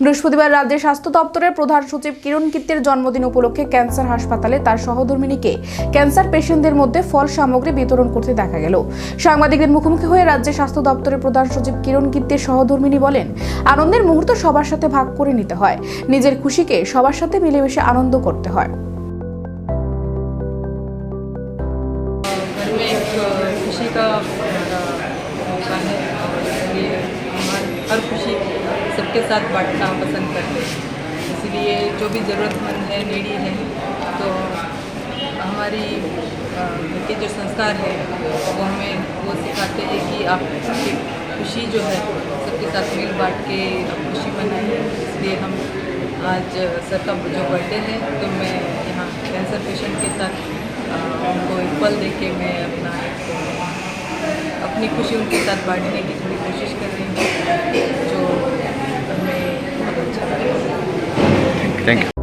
বৃহস্পতিবার রাজ্যের স্বাস্থ্য দপ্তরের প্রধান সচিব কিরণ কীর্তির জন্মদিন উপলক্ষে ক্যান্সার হাসপাতালে তার সহধর্মিনীকে ক্যান্সার পেশেন্টদের মধ্যে ফল সামগ্রী বিতরণ করতে দেখা গেল সাংবাদিকদের মুখোমুখি হয়ে রাজ্যের স্বাস্থ্য দপ্তরের প্রধান সচিব কিরণ কীর্তির সহধর্মিনী বলেন আনন্দের মুহূর্ত সবার সাথে ভাগ করে নিতে হয় নিজের খুশিকে সবার সাথে মিলেমিশে আনন্দ করতে হয় घर में एक खुशी का हमारा मौका है और इसलिए हमार हर खुशी सबके साथ बांटना पसंद करते हैं। इसलिए जो भी ज़रूरतमंद है नीडी है तो हमारी के जो संस्कार है, वो हमें वो सिखाते हैं कि आप आपकी खुशी जो है, सबके साथ मिल बांट के खुशी मनाइए इसलिए हम आज सर का जो बर्थडे है तो मैं यहाँ कैंसर पेशेंट के साथ उनको एक पल दे के मैं अपना, अपनी खुशी उनके साथ बांटने की थोड़ी कोशिश कर रही Thank you.